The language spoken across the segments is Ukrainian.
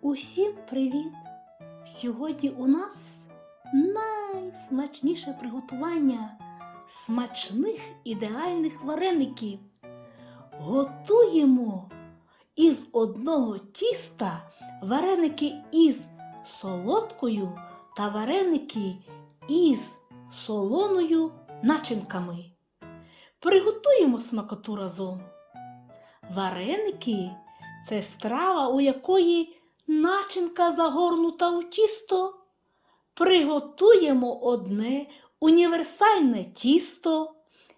Усім привіт! Сьогодні у нас найсмачніше приготування смачних ідеальних вареників. Готуємо із одного тіста вареники із солодкою та вареники із солоною начинками. Приготуємо смакоту разом. Вареники це страва, у якої начинка загорнута у тісто. Приготуємо одне універсальне тісто,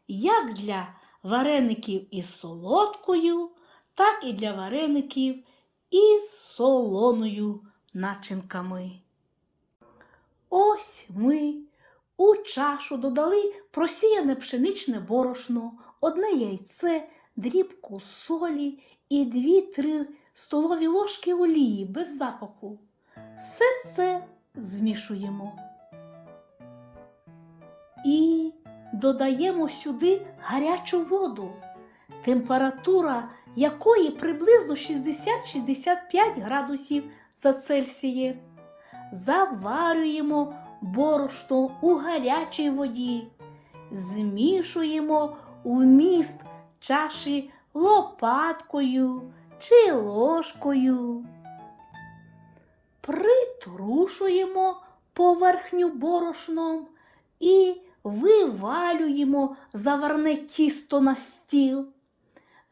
як для вареників із солодкою, так і для вареників із солоною начинками. Ось ми у чашу додали просіяне пшеничне борошно, одне яйце, дрібку солі і 2-3 столові ложки олії без запаху. Все це змішуємо. І додаємо сюди гарячу воду, температура якої приблизно 60-65 градусів за Цельсієм. Заварюємо борошно у гарячій воді, змішуємо вміст чаші лопаткою чи ложкою. Притрушуємо поверхню борошном і вивалюємо заварне тісто на стіл.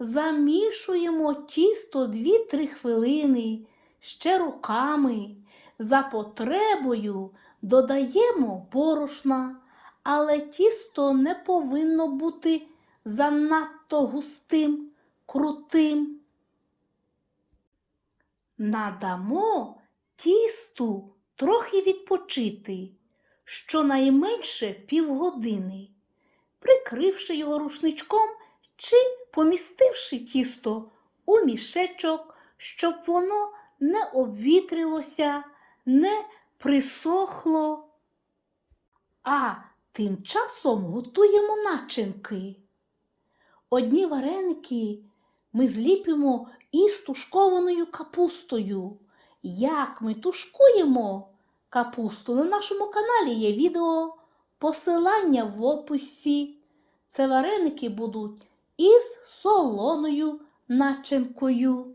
Замішуємо тісто 2-3 хвилини ще руками. За потребою додаємо борошна, але тісто не повинно бути занадто густим, крутим. Надамо тісту трохи відпочити, щонайменше півгодини, прикривши його рушничком чи помістивши тісто у мішечок, щоб воно не обвітрилося, не присохло. А тим часом готуємо начинки. Одні вареники ми зліпимо із тушкованою капустою. Як ми тушкуємо капусту? На нашому каналі є відео, посилання в описі. Це вареники будуть із солоною начинкою.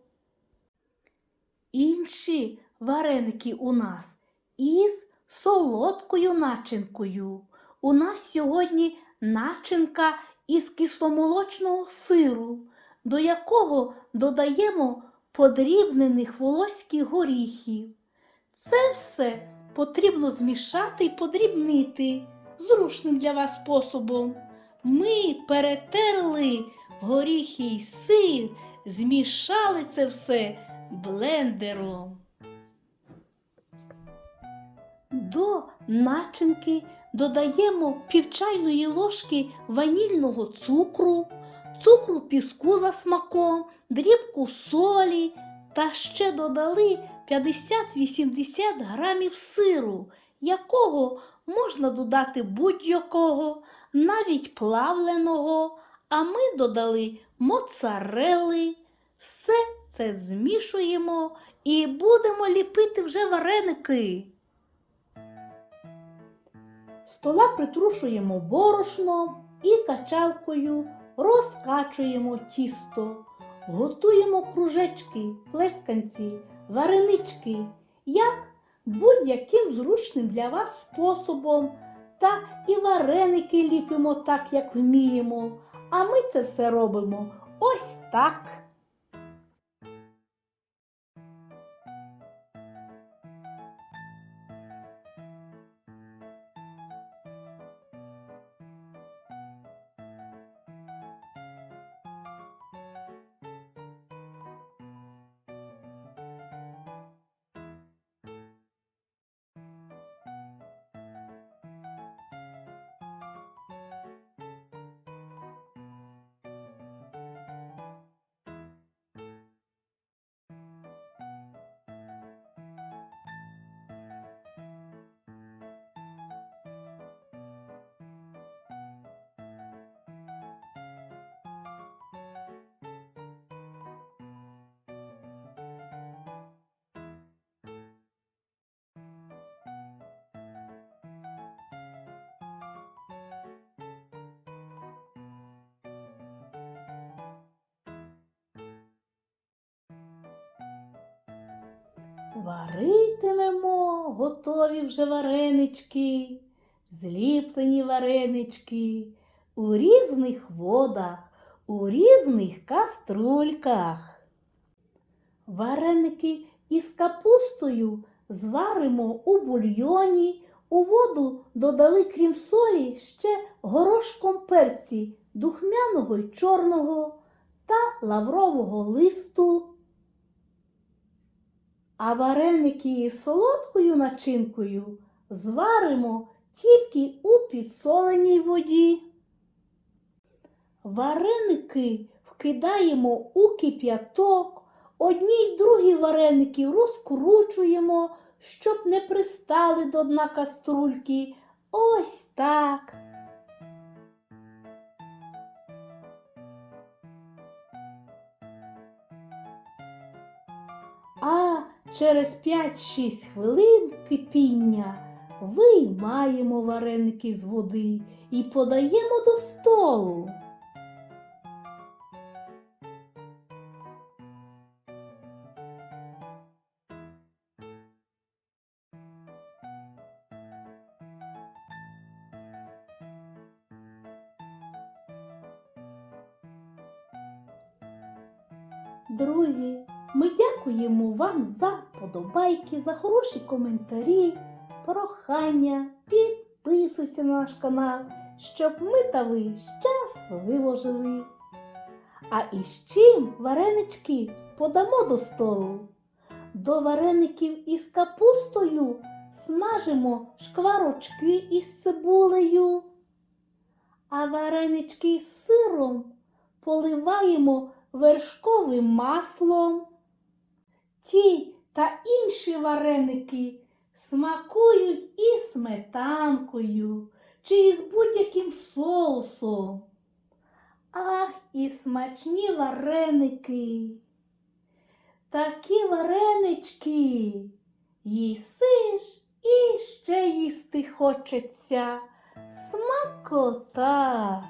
Інші вареники у нас із солодкою начинкою. У нас сьогодні начинка із кисломолочного сиру, до якого додаємо подрібнених волоських горіхів. Це все потрібно змішати і подрібнити зручним для вас способом. Ми перетерли горіхи й сир, змішали це все блендером. До начинки додаємо півчайної ложки ванільного цукру, цукру піску за смаком, дрібку солі та ще додали 50-80 грамів сиру, якого можна додати будь-якого, навіть плавленого, а ми додали моцарели. Все це змішуємо і будемо ліпити вже вареники. Стола притрушуємо борошном і качалкою розкачуємо тісто, готуємо кружечки, плесканці, варенички, як будь-яким зручним для вас способом. Та і вареники ліпимо так, як вміємо. А ми це все робимо ось так. Варитимемо готові вже варенички, зліплені варенички у різних водах, у різних каструльках. Вареники із капустою зваримо у бульйоні, у воду додали, крім солі, ще горошком перці духмяного й чорного та лаврового листу. А вареники із солодкою начинкою зваримо тільки у підсоленій воді. Вареники вкидаємо у кип'яток, одні й другі вареники розкручуємо, щоб не пристали до дна каструльки. Ось так. А через 5-6 хвилин кипіння виймаємо вареники з води і подаємо до столу. Друзі, ми дякуємо вам за вподобайки, за хороші коментарі, прохання. Підписуйся на наш канал, щоб ми та ви щасливо жили. А із чим варенички подамо до столу? До вареників із капустою смажимо шкварочки із цибулею, а варенички із сиром поливаємо вершковим маслом. Ті та інші вареники смакують і сметанкою чи із будь-яким соусом. Ах, і смачні вареники. Такі варенички їсиш і ще їсти хочеться. Смакота.